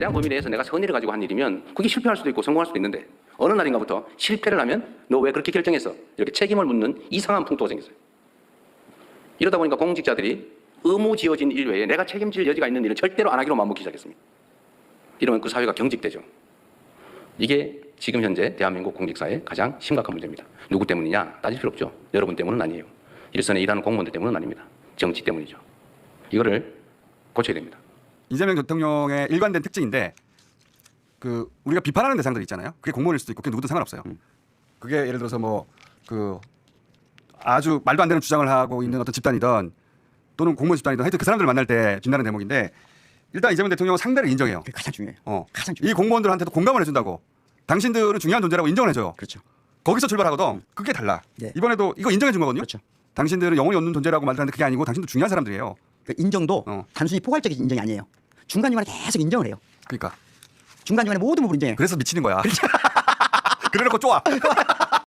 대한 범위 내에서 내가 선의를 가지고 한 일이면 그게 실패할 수도 있고 성공할 수도 있는데 어느 날인가부터 실패를 하면 너 왜 그렇게 결정했어? 이렇게 책임을 묻는 이상한 풍토가 생겼어요. 이러다 보니까 공직자들이 의무 지어진 일 외에 내가 책임질 여지가 있는 일을 절대로 안 하기로 마음먹기 시작했습니다. 이러면 그 사회가 경직되죠. 이게 지금 현재 대한민국 공직사의 가장 심각한 문제입니다. 누구 때문이냐 따질 필요 없죠. 여러분 때문은 아니에요. 일선에 일하는 공무원들 때문은 아닙니다. 정치 때문이죠. 이거를 고쳐야 됩니다. 이재명 대통령의 일관된 특징인데 그 우리가 비판하는 대상들 있잖아요. 그게 공무원일 수도 있고 그게 누구든 상관없어요. 그게 예를 들어서 뭐 그 아주 말도 안 되는 주장을 하고 있는 어떤 집단이든 또는 공무원 집단이든 하여튼 그 사람들을 만날 때 빛나는 대목인데 일단 이재명 대통령은 상대를 인정해요. 그게 가장 중요해요. 어. 가장 중요해요. 이 공무원들한테도 공감을 해준다고. 당신들은 중요한 존재라고 인정을 해줘요. 그렇죠. 거기서 출발하거든. 그게 달라. 네. 이번에도 이거 인정해 준 거거든요. 그렇죠. 당신들은 영혼이 없는 존재라고 말하는데 그게 아니고 당신도 중요한 사람들이에요. 그 인정도 어. 단순히 포괄적인 인정이 아니에요. 중간중간에 계속 인정을 해요. 그러니까 중간중간에 모든 부분 인정해요. 그래서 미치는 거야. 그래놓고 쪼아.